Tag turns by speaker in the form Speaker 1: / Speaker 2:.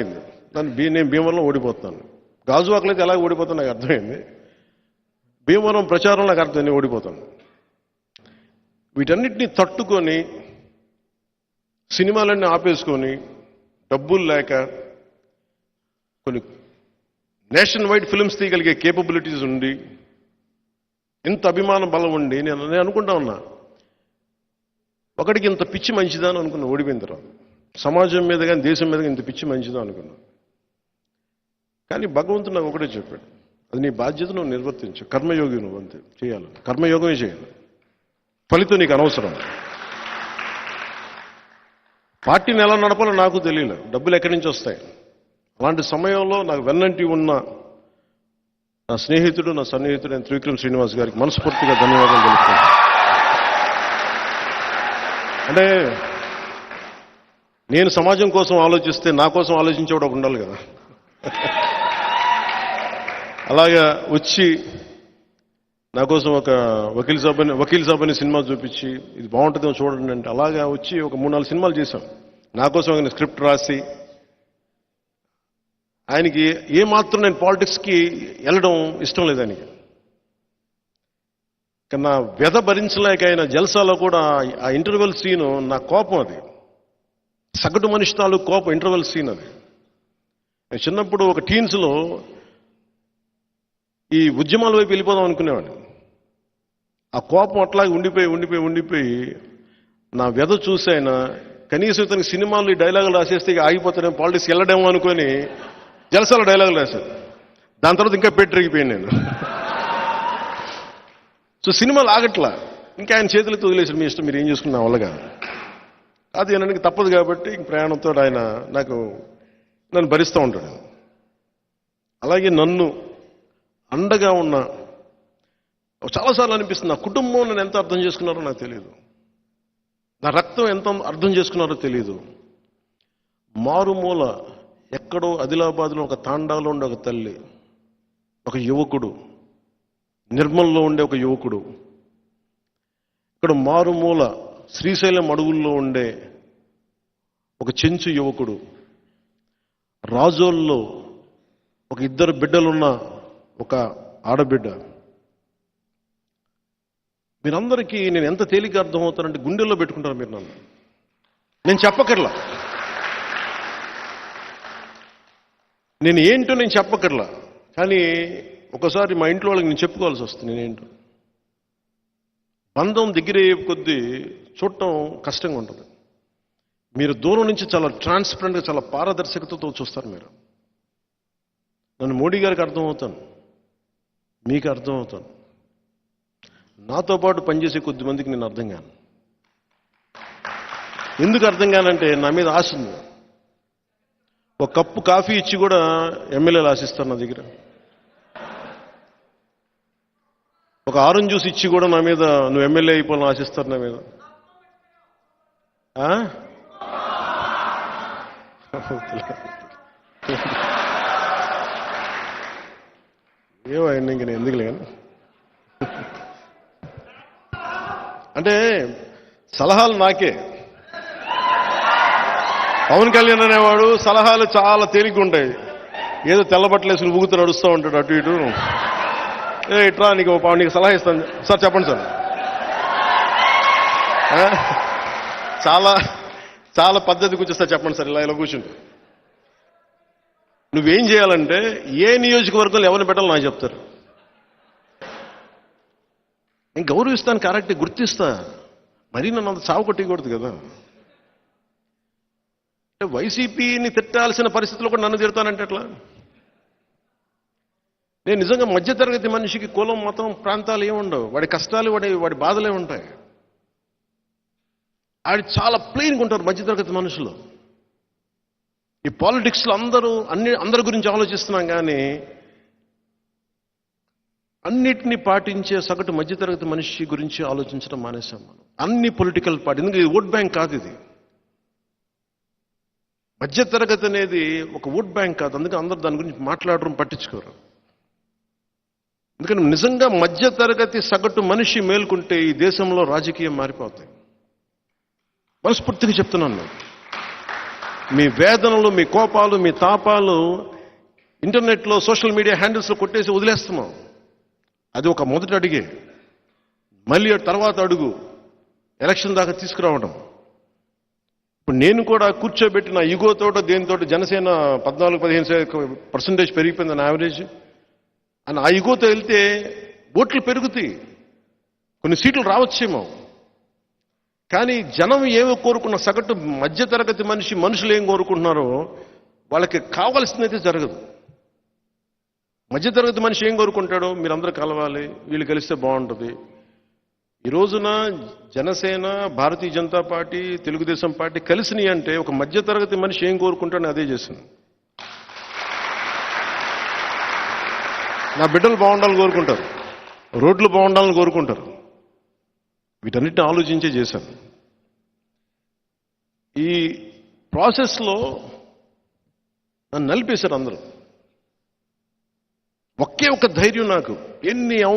Speaker 1: అయింది దాన్ని బీ నేను భీమవరంలో ఓడిపోతాను గాజువాకలో అయితే ఎలా ఓడిపోతాను నాకు అర్థమైంది. భీమవరం ప్రచారం నాకు అర్థమైంది ఓడిపోతాను. వీటన్నిటిని తట్టుకొని సినిమాలన్నీ ఆపేసుకొని డబ్బులు లేక కొన్ని నేషన్ వైడ్ ఫిల్మ్స్ తీయగలిగే కేపబిలిటీస్ ఉండి ఇంత అభిమాన బలం ఉండి నేను నేను అనుకుంటా ఉన్నా ఒకటికి ఇంత పిచ్చి మంచిదని అనుకున్న ఓడిపోయిన తర్వాత. సమాజం మీద కానీ దేశం మీద కానీ ఇంత పిచ్చి మంచిదో అనుకున్నాను కానీ భగవంతుడు నాకు ఒకటే చెప్పాడు. అది నీ బాధ్యత నువ్వు నిర్వర్తించు. కర్మయోగి నువ్వు అంతే. చేయాలి. కర్మయోగమే చేయాలి. ఫలితం నీకు అనవసరం. పార్టీని ఎలా నడపాలో నాకు తెలియదు డబ్బులు ఎక్కడి నుంచి వస్తాయి? అలాంటి సమయంలో నాకు వెన్నంటి ఉన్న నా స్నేహితుడు నా సన్నిహితుడు నేను త్రివిక్రమ్ శ్రీనివాస్ గారికి మనస్ఫూర్తిగా ధన్యవాదాలు తెలుపుతున్నాను. అంటే నేను సమాజం కోసం ఆలోచిస్తే నా కోసం ఆలోచించేవాడు కూడా ఉండాలి కదా. అలాగా వచ్చి నా కోసం ఒక వకీల్ సాబ్ అని వకీల్ సాబ్ అనే సినిమా చూపించి ఇది బాగుంటుందో చూడండి అంటే అలాగా వచ్చి ఒక మూడు నాలుగు సినిమాలు చేశాం. నా కోసం ఆయన స్క్రిప్ట్ రాసి ఆయనకి ఏమాత్రం నేను పాలిటిక్స్కి వెళ్ళడం ఇష్టం లేదు ఆయనకి. కానీ నా వ్యధ భరించలేక ఆయన జల్సాలో కూడా ఆ ఇంటర్వెల్ సీను నా కోపం అది. సగటు మనిషి తాలూకు కోపం ఇంటర్వెల్ సీన్ అది. నేను చిన్నప్పుడు ఒక టీన్స్లో ఈ ఉద్యమాల వైపు వెళ్ళిపోదాం అనుకునేవాడిని. ఆ కోపం అట్లాగే ఉండిపోయి ఉండిపోయి ఉండిపోయి నా వ్యధ చూసైనా కనీసం ఇతని సినిమాలు ఈ డైలాగులు రాసేస్తే ఇక ఆగిపోతానే పాలిటిక్స్ వెళ్ళడేమో అనుకొని జలసాల డైలాగులు రాశారు దాని తర్వాత ఇంకా పెట్టిరిగిపోయాను నేను. సో సినిమాలు ఆగట్లా. ఇంకా ఆయన చేతులతో వదిలేసారు మీ ఇష్టం మీరు ఏం చేసుకున్న వల్ల కాదు. అది అనడానికి తప్పదు కాబట్టి ఇంక ప్రయాణంతో ఆయన నాకు నన్ను భరిస్తూ ఉంటాడు. అలాగే నన్ను అండగా ఉన్న చాలాసార్లు అనిపిస్తుంది నా కుటుంబం నన్ను ఎంత అర్థం చేసుకున్నారో నాకు తెలియదు నా రక్తం ఎంత అర్థం చేసుకున్నారో తెలియదు మారుమూల ఎక్కడో ఆదిలాబాద్లో ఒక తాండాలో ఉండే ఒక తల్లి ఒక యువకుడు నిర్మల్లో ఉండే ఒక యువకుడు ఇక్కడ మారుమూల శ్రీశైలం అడవుల్లో ఉండే ఒక చెంచు యువకుడు రాజోల్లో ఒక ఇద్దరు బిడ్డలున్న ఒక ఆడబిడ్డ. మీరందరికీ నేను ఎంత తేలిక అర్థమవుతానంటే గుండెల్లో పెట్టుకుంటారు మీరు నన్ను. నేను చెప్పకర్లా నేను ఏంటో నేను చెప్పకర్లా కానీ ఒకసారి మా ఇంట్లో వాళ్ళకి నేను చెప్పుకోవాల్సి వస్తుంది నేనేంటో బంధం దగ్గర కొద్దీ చూడటం కష్టంగా ఉంటుంది. మీరు దూరం నుంచి చాలా ట్రాన్స్పరెంట్గా చాలా పారదర్శకతతో చూస్తారు మీరు. నన్ను మోడీ గారికి అర్థమవుతాను. మీకు అర్థమవుతాను. నాతో పాటు పనిచేసే కొద్ది మందికి నేను అర్థం కాను. ఎందుకు అర్థం కానంటే నా మీద ఆశ ఉంది. ఒక కప్పు కాఫీ ఇచ్చి కూడా ఎమ్మెల్యేలు ఆశిస్తారు నా దగ్గర. ఒక ఆరెంజ్ జ్యూస్ ఇచ్చి కూడా నా మీద నువ్వు ఎమ్మెల్యే అయిపోవాలని ఆశిస్తారు నా మీద. ఆ? ఆయన ఇంక నేను ఎందుకు లేను అంటే సలహాలు నాకే. పవన్ కళ్యాణ్ అనేవాడు సలహాలు చాలా తేలిగ్గా ఉంటాయి. ఏదో తెల్లబట్టలు ఊగుతూ నడుస్తూ ఉంటాడు అటు ఇటు. ఏ ఇట్రా నీకు నీకు సలహా ఇస్తాను. సార్ చెప్పండి సార్. చాలా చాలా పద్ధతి కూర్చొస్తా చెప్పండి సార్ ఇలా ఇలా కూర్చుంటే. నువ్వేం చేయాలంటే ఏ నియోజకవర్గంలో ఎవరిని పెట్టాలో నాకు చెప్తారు. నేను గౌరవిస్తాను కరెక్ట్ గుర్తిస్తా. మరీ నన్ను అంత చావు కొట్టకూడదు కదా. అంటే వైసీపీని తిట్టాల్సిన పరిస్థితుల్లో కూడా నన్ను తిడతానంటే ఎట్లా? నేను నిజంగా మధ్యతరగతి మనిషికి కులం మతం ప్రాంతాలు ఏమి ఉండవు వాడి కష్టాలు వాడి వాడి బాధలే ఉంటాయి. ఆడి చాలా ప్లెయిన్గా ఉంటారు మధ్యతరగతి మనుషులు. ఈ పాలిటిక్స్లో అందరూ అన్ని అందరి గురించి ఆలోచిస్తున్నాం కానీ అన్నిటినీ పాటించే సగటు మధ్యతరగతి మనిషి గురించి ఆలోచించడం మానేశాం మనం. అన్ని పొలిటికల్ పార్టీ ఎందుకంటే ఇది ఓట్ బ్యాంక్ కాదు ఇది. మధ్యతరగతి అనేది ఒక ఓట్ బ్యాంక్ కాదు అందుకే అందరూ దాని గురించి మాట్లాడడం పట్టించుకోరు. ఎందుకంటే నిజంగా మధ్యతరగతి సగటు మనిషి మేల్కొంటే ఈ దేశంలో రాజకీయం మారిపోతాయి. మనస్ఫూర్తిగా చెప్తున్నాను నేను. మీ వేదనలు మీ కోపాలు మీ తాపాలు ఇంటర్నెట్లో సోషల్ మీడియా హ్యాండిల్స్లో కొట్టేసి వదిలేస్తున్నాం. అది ఒక మొదటి అడిగే. మళ్ళీ తర్వాత అడుగు. ఎలక్షన్ దాకా తీసుకురావడం. ఇప్పుడు నేను కూడా కూర్చోబెట్టి నా దేనితోట దేనితోటి జనసేన పద్నాలుగు పదిహేను పర్సంటేజ్ పెరిగిపోయింది నా యావరేజ్ అని ఆ ఈగోతో వెళ్తే ఓట్లు పెరుగుతాయి. కొన్ని సీట్లు రావచ్చేమో. కానీ జనం ఏమి కోరుకున్న సగటు మధ్యతరగతి మనిషి మనుషులు ఏం కోరుకుంటున్నారో వాళ్ళకి కావాల్సిందైతే జరగదు. మధ్యతరగతి మనిషి ఏం కోరుకుంటాడో మీరందరూ కలవాలి వీళ్ళు కలిస్తే బాగుంటుంది. ఈ రోజున జనసేన భారతీయ జనతా పార్టీ తెలుగుదేశం పార్టీ కలిసినాయి అంటే ఒక మధ్యతరగతి మనిషి ఏం కోరుకుంటాడో అదే చేసింది. నా బిడ్డలు బాగుండాలని కోరుకుంటారు. రోడ్లు బాగుండాలని కోరుకుంటారు. వీటన్నిటిని ఆలోచించే చేశాను. ఈ ప్రాసెస్లో నన్ను నలిపేశారు అందరూ. ఒకే ఒక ధైర్యం నాకు. ఎన్ని